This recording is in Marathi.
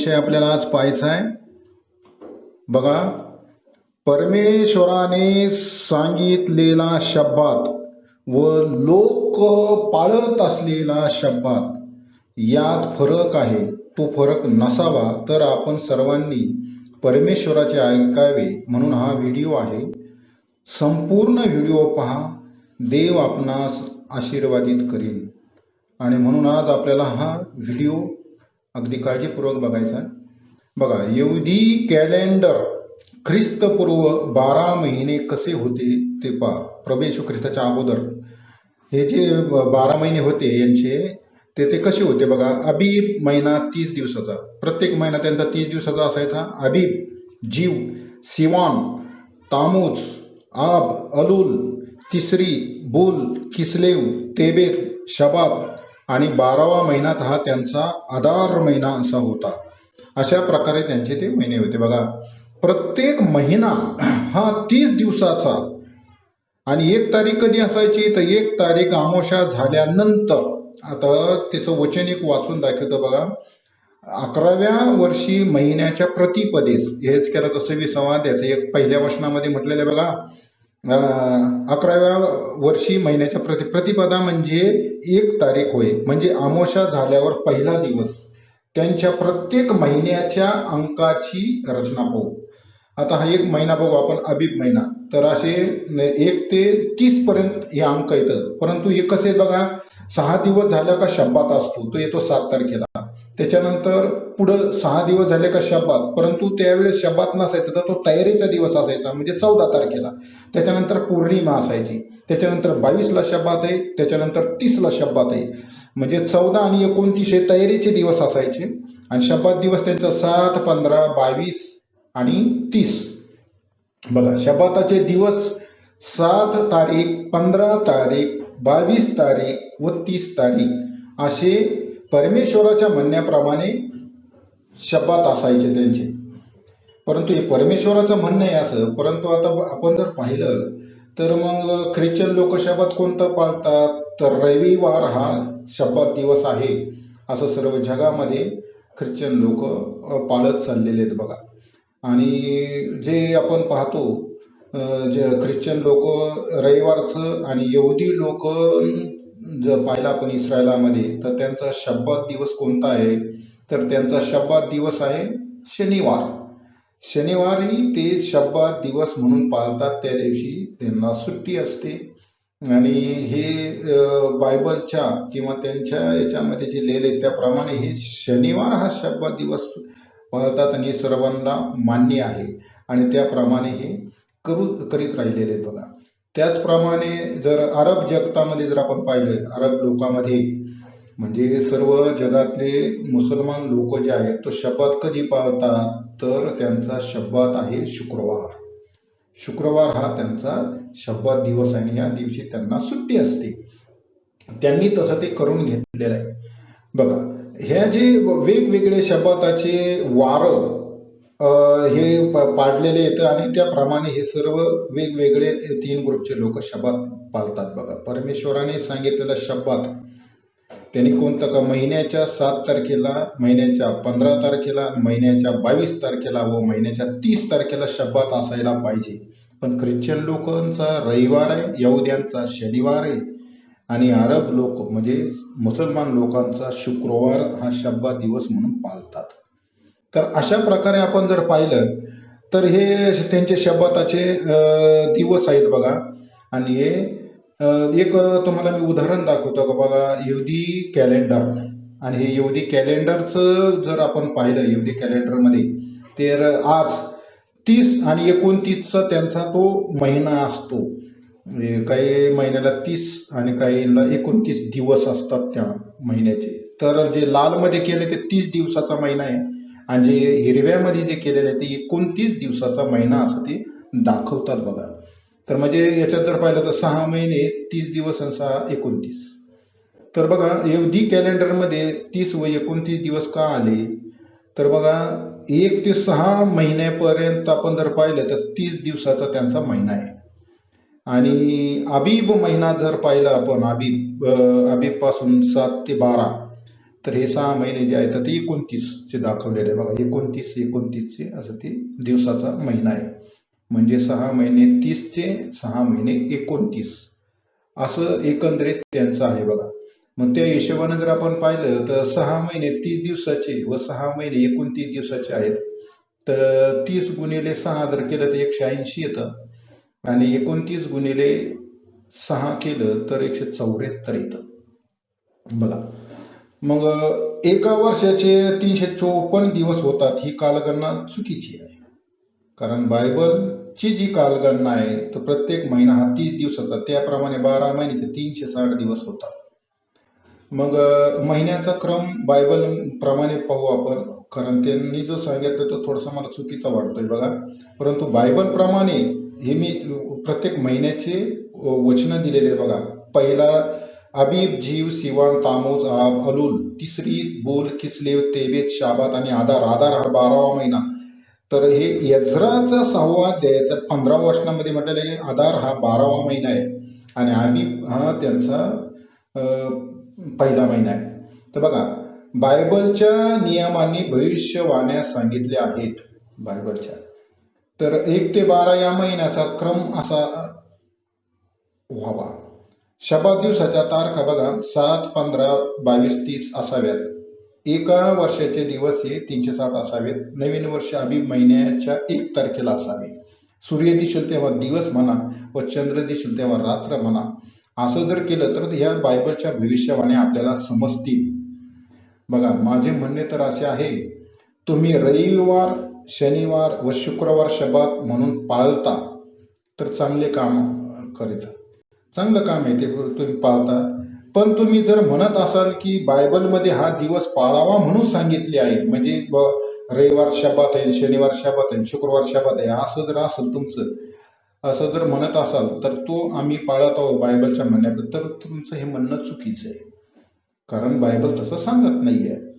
विषय आपल्याला आज पाहायचा आहे. बघा परमेश्वराने सांगितलेला शब्दात व लोक पाळत असलेला शब्दात यात फरक आहे. तो फरक नसावा तर आपण सर्वांनी परमेश्वराचे ऐकावे म्हणून हा व्हिडिओ आहे. संपूर्ण व्हिडिओ पहा. देव आपणास आशीर्वादित करेन आणि म्हणून आज आपल्याला हा व्हिडिओ अगदी काळजीपूर्वक बघायचा. बघा यहुदी कॅलेंडर ख्रिस्तपूर्व बारा महिने कसे होते ते पहा. प्रभू ख्रिस्ताच्या अगोदर. हे जे ब- बारा महिने होते यांचे ते ते कसे होते बघा. अबीब महिना तीस दिवसाचा. प्रत्येक महिना त्यांचा तीस दिवसाचा असायचा. अबीब जीव सिवान तामूज आब अलुल तिसरी बुल किसलेव तेबेर शबाब आणि बारावा महिन्यात हा त्यांचा आधार महिना असा होता. अशा प्रकारे त्यांचे ते महिने होते. बघा प्रत्येक महिना हा तीस दिवसाचा. आणि एक तारीख कधी असायची? तर एक तारीख आमोशा झाल्यानंतर. आता त्याचं वचन एक वाचून दाखवतो बघा. अकराव्या वर्षी महिन्याच्या प्रतिपदेस हेच केलं तसं विसंवाद याचं एक पहिल्या वचनामध्ये म्हटलेलं आहे बघा. अकराव्या वर्षी महिन्याच्या प्रति प्रतिपदा म्हणजे एक तारीख होय. म्हणजे आमोशा झाल्यावर पहिला दिवस. त्यांच्या प्रत्येक महिन्याच्या अंकाची रचना पाहू. आता हा एक महिना बघू आपण अबीब महिना. तर असे एक ते तीस पर्यंत हे अंक येतं. परंतु हे कसे बघा? सहा दिवस झाला का शब्दात असतो तो येतो सात तारखेला. त्याच्यानंतर पुढं सहा दिवस झाले का शब्दात परंतु त्यावेळेस शब्दात नसायचा तर तो तयारीचा दिवस असायचा म्हणजे चौदा तारखेला. त्याच्यानंतर पौर्णिमा असायची. त्याच्यानंतर बावीसला शब्दात आहे त्याच्यानंतर तीसला शब्दात आहे. म्हणजे चौदा आणि एकोणतीस हे तयारीचे दिवस असायचे. आणि शब्दात दिवस त्यांचा सात पंधरा बावीस आणि तीस. बघा शब्दाचे दिवस सात तारीख पंधरा तारीख बावीस तारीख व तीस तारीख. असे परमेश्वराच्या म्हणण्याप्रमाणे शब्दात असायचे त्यांचे. परंतु हे परमेश्वराचं म्हणणं आहे असं परंतु आता आपण जर पाहिलं तर मग ख्रिश्चन लोक शब्दात कोणतं पाळतात? तर रविवार हा शब्दात दिवस आहे असं सर्व जगामध्ये ख्रिश्चन लोक पाळत चाललेले आहेत बघा. आणि जे आपण पाहतो जे ख्रिश्चन लोक रविवारचं आणि यहुदी लोक जर पाहिलं आपण इस्रायलामध्ये तर त्यांचा शब्दात दिवस कोणता आहे? तर त्यांचा शब्दात दिवस आहे शनिवार. शनिवारी ते शब्दात दिवस म्हणून पाळतात त्या दिवशी त्यांना सुट्टी असते. आणि हे बायबलच्या किंवा त्यांच्या याच्यामध्ये जे लिहिले त्याप्रमाणे हे शनिवार हा शब्दात दिवस पाळतात आणि हे सर्वांना मान्य आहे. आणि त्याप्रमाणे हे करू करीत राहिलेले आहेत बघा. त्याचप्रमाणे जर अरब जगतामध्ये जर आपण पाहिलं अरब लोकांमध्ये म्हणजे सर्व जगातले मुसलमान लोक जे आहेत तो शब्दात कधी पाळतात? तर त्यांचा शब्दात आहे शुक्रवार. शुक्रवार हा त्यांचा शब्दात दिवस आहे आणि या दिवशी त्यांना सुट्टी असते. त्यांनी तसं ते करून घेतलेलं आहे. बघा ह्या जे वेगवेगळे शब्दाचे वार हे प- पाडलेले येतं आणि त्याप्रमाणे हे सर्व वेगवेगळे तीन ग्रुपचे लोक शब्दात पाळतात बघा. परमेश्वराने सांगितलेला शब्दात त्यांनी कोणतं का? महिन्याच्या सात तारखेला महिन्याच्या पंधरा तारखेला महिन्याच्या बावीस तारखेला व महिन्याच्या तीस तारखेला शब्दात असायला पाहिजे. पण ख्रिश्चन लोकांचा रविवार आहे यहुद्यांचा शनिवार आहे आणि अरब लोक म्हणजे मुसलमान लोकांचा शुक्रवार हा शब्दात दिवस म्हणून पाळतात. तर अशा प्रकारे आपण जर पाहिलं तर हे त्यांचे शब्दाचे दिवस आहेत बघा. आणि हे एक तुम्हाला मी उदाहरण दाखवतो का बघा यहुदी कॅलेंडर. आणि हे यहुदी कॅलेंडरचं जर आपण पाहिलं यहुदी कॅलेंडरमध्ये तर आज तीस आणि एकोणतीसचा त्यांचा तो महिना असतो. म्हणजे काही महिन्याला तीस आणि काहीला एकोणतीस दिवस असतात त्या महिन्याचे. तर जे लालमध्ये केले ते तीस दिवसाचा महिना आहे. आणि जे हिरव्यामध्ये जे केलेलं आहे ते एकोणतीस दिवसाचा महिना असं ते दाखवतात बघा. तर म्हणजे याच्यात जर पाहिलं तर सहा महिने तीस दिवस आणि सहा एकोणतीस. तर बघा एवढी कॅलेंडरमध्ये तीस व एकोणतीस दिवस का आले? तर बघा एक ते सहा महिन्यापर्यंत आपण जर पाहिलं तर तीस दिवसाचा त्यांचा महिना आहे. आणि अबीब महिना जर पाहिला आपण अबीब अबीबपासून सात ते बारा तर हे सहा महिने जे आहेत ते एकोणतीसचे दाखवलेले. आहे बघा एकोणतीस एकोणतीसचे असं ते दिवसाचा महिना आहे. म्हणजे सहा महिने तीसचे सहा महिने एकोणतीस. असं एकंदरीत त्यांचं आहे बघा. मग त्या हिशोबाने जर आपण पाहिलं तर सहा महिने तीस दिवसाचे व सहा महिने एकोणतीस दिवसाचे आहेत. तर तीस गुणिले सहा जर केलं तर एकशे ऐंशी येतं. आणि एकोणतीस गुणिले सहा केलं तर एकशे चौऱ्याहत्तर येतं. बघा. मग एका वर्षाचे तीनशे चोपन्न दिवस होतात ही कालगणना चुकीची आहे. कारण बायबलची जी कालगणना आहे तर प्रत्येक महिना हा तीस दिवसाचा त्याप्रमाणे बारा महिन्याचे तीनशे साठ दिवस होतात. मग महिन्याचा क्रम बायबल प्रमाणे पाहू आपण कारण त्यांनी जो सांगितलं तो थोडासा मला चुकीचा वाटतोय बघा. परंतु बायबल प्रमाणे हे मी प्रत्येक महिन्याचे वचन दिलेले आहे बघा. पहिला अबीब जीव सिवान तामोज आब अलुल तिसरी बोल किसलेव तेबेत शाबात आणि आधार. आधार हा बारावा महिना. तर हे यजराचा सहावा द्यायचा पंधरावा वर्षांमध्ये म्हटलेलं आहे आधार हा बारावा महिना आहे. आणि अबीब हा त्यांचा पहिला महिना आहे. तर बघा बायबलच्या नियमांनी भविष्यवाण्या सांगितले आहेत. बायबलच्या. तर एक ते बारा या महिन्याचा क्रम असा व्हावा. शबाद दिवसाच्या तारखा बघा सात पंधरा बावीस तीस असाव्यात. एका वर्षाचे दिवस हे तीनशे साठ असावेत. नवीन वर्ष अभि महिन्याच्या एक तारखेला असावे. सूर्य दिसेल तेव्हा दिवस म्हणा व चंद्र दिसेल तेव्हा रात्र म्हणा. असं जर केलं तर ह्या बायबलच्या भविष्यवाणी आपल्याला समजतील. बघा माझे म्हणणे तर असे आहे तुम्ही रविवार शनिवार व शुक्रवार शबात म्हणून पाळता तर चांगले काम करीत. चांगलं काम आहे ते तुम्ही पाळता पण तुम्ही जर म्हणत असाल की बायबलमध्ये हा दिवस पाळावा म्हणून सांगितले आहे म्हणजे ब रविवार शबात आहे शनिवार शबात आहे शुक्रवार शबात आहे असं जर असेल तुमचं असं जर म्हणत असाल तर तो आम्ही पाळत आहोत बायबलच्या म्हणण्याबद्दल तर तुमचं हे म्हणणं चुकीचं आहे. कारण बायबल तसं सांगत नाही आहे